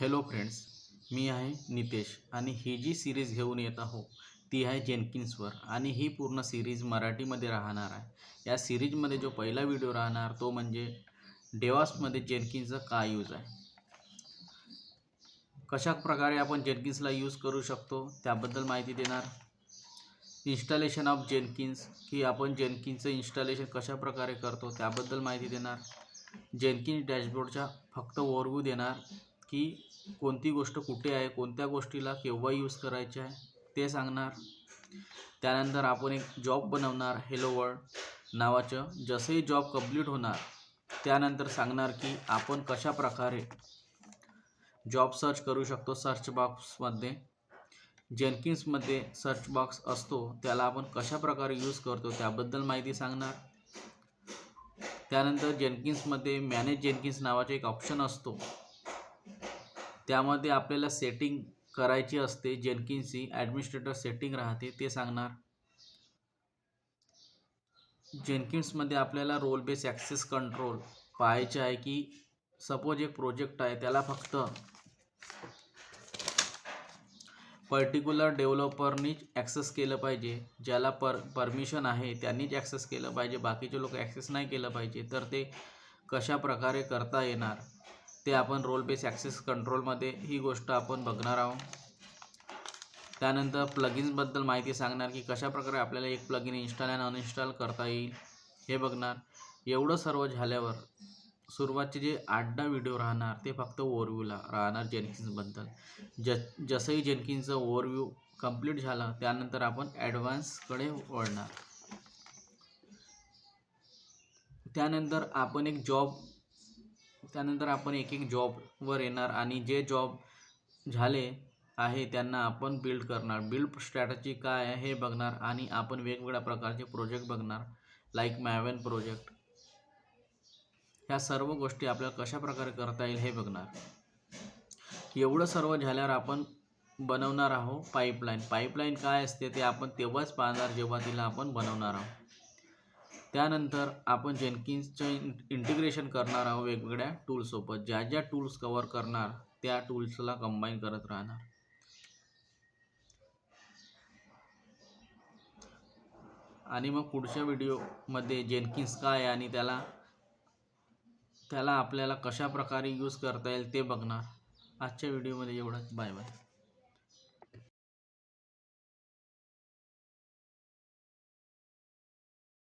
Hello friends मी आहे नितेश आणि ही जी series घेऊन येत आहो ती आहे जेनकिन्सवर आणि ही पूर्ण सिरीज मराठीमध्ये राहणार आहे. या सिरीजमध्ये जो पहिला व्हिडिओ राहणार तो म्हणजे डेवासमध्ये जेनकिन्सचा काय यूज आहे. कशा प्रकारे आपण जेनकिन्सला यूज करू शकतो त्याबद्दल माहिती देणार. इन्स्टॉलेशन ऑफ जेनकिन्स की आपण जेनकिन्सचं इन्स्टॉलेशन कशा प्रकारे करतो त्याबद्दल माहिती देणार. जेनकिन्स डॅशबोर्डच्या फक्त ओव्हरव्ह्यू देणार. की कोणती गोष्ट कुठे आहे कोणत्या गोष्टीला केव्हा यूज करायचे आहे ते सांगणार. त्यानंतर आपण एक जॉब बनवणार हेलो वर्ल्ड नावाचं. जसंही जॉब कंप्लीट होणार त्यानंतर सांगणार की आपण कशा प्रकारे जॉब सर्च करू शकतो सर्च बॉक्समध्ये जेनकिन्समध्ये सर्च बॉक्स असतो त्याला आपण कशा प्रकारे यूज करतो त्याबद्दल माहिती सांगणार. त्यानंतर जेनकिन्समध्ये मॅनेज जेनकिन्स नावाचा एक ऑप्शन असतो. त्यामध्ये आपल्याला सेटिंग करायची असते. जेनकिन्सची ॲडमिनिस्ट्रेटर सेटिंग राहते ते सांगणार. जेनकिन्समध्ये आपल्याला रोल बेस ॲक्सेस कंट्रोल पाहायचे आहे की सपोज एक प्रोजेक्ट आहे त्याला फक्त पर्टिक्युलर डेव्हलपरनीच ॲक्सेस केलं पाहिजे. ज्याला पर परमिशन आहे त्यांनीच ॲक्सेस केलं पाहिजे. बाकीचे लोक ॲक्सेस नाही केलं पाहिजे. तर ते कशा प्रकारे करता येणार? ते आपण रोल बेस ॲक्सेस कंट्रोलमध्ये ही गोष्ट आपण बघणार आहोत. त्यानंतर प्लगिन्सबद्दल माहिती सांगणार की कशा प्रकारे आपल्याला एक प्लगिन इन्स्टॉल आणि अनइन्स्टॉल करता येईल हे बघणार. एवढं सर्व झाल्यावर सुरुवातचे जे आठ दहा व्हिडिओ राहणार ते फक्त ओव्हरव्ह्यूला राहणार जेनकिन्सबद्दल ज जसंही जेनकिन्सचं ओव्हरव्ह्यू कंप्लीट झालं त्यानंतर आपण ॲडव्हान्सकडे वळणार. त्यानंतर आपण एक जॉब त्यानंतर आपण एक एक जॉबवर येणार आणि जे जॉब झाले आहे त्यांना आपण बिल्ड करणार. बिल्ड स्ट्रॅटजी काय आहे हे बघणार आणि आपण वेगवेगळ्या प्रकारचे प्रोजेक्ट बघणार लाईक मॅवेन प्रोजेक्ट ह्या सर्व गोष्टी आपल्याला कशा प्रकारे करता येईल हे बघणार. एवढं सर्व झाल्यावर आपण बनवणार आहोत पाईपलाईन पाईपलाईन काय असते ते आपण तेव्हाच पाहणार जेव्हा तिला आपण बनवणार आहोत. त्यानंतर आपण जेनकिन्सचं इंटिग्रेशन करणार आहोत वेगवेगळ्या टूल्ससोबत ज्या ज्या टूल्स कवर करणार त्या टूल्सला कंबाईन करत राहणार. आणि मग पुढच्या व्हिडिओमध्ये जेनकिन्स काय आहे आणि त्याला त्याला आपल्याला कशा प्रकारे यूज करता येईल ते बघणार. आजच्या व्हिडिओमध्ये एवढंच. Bye bye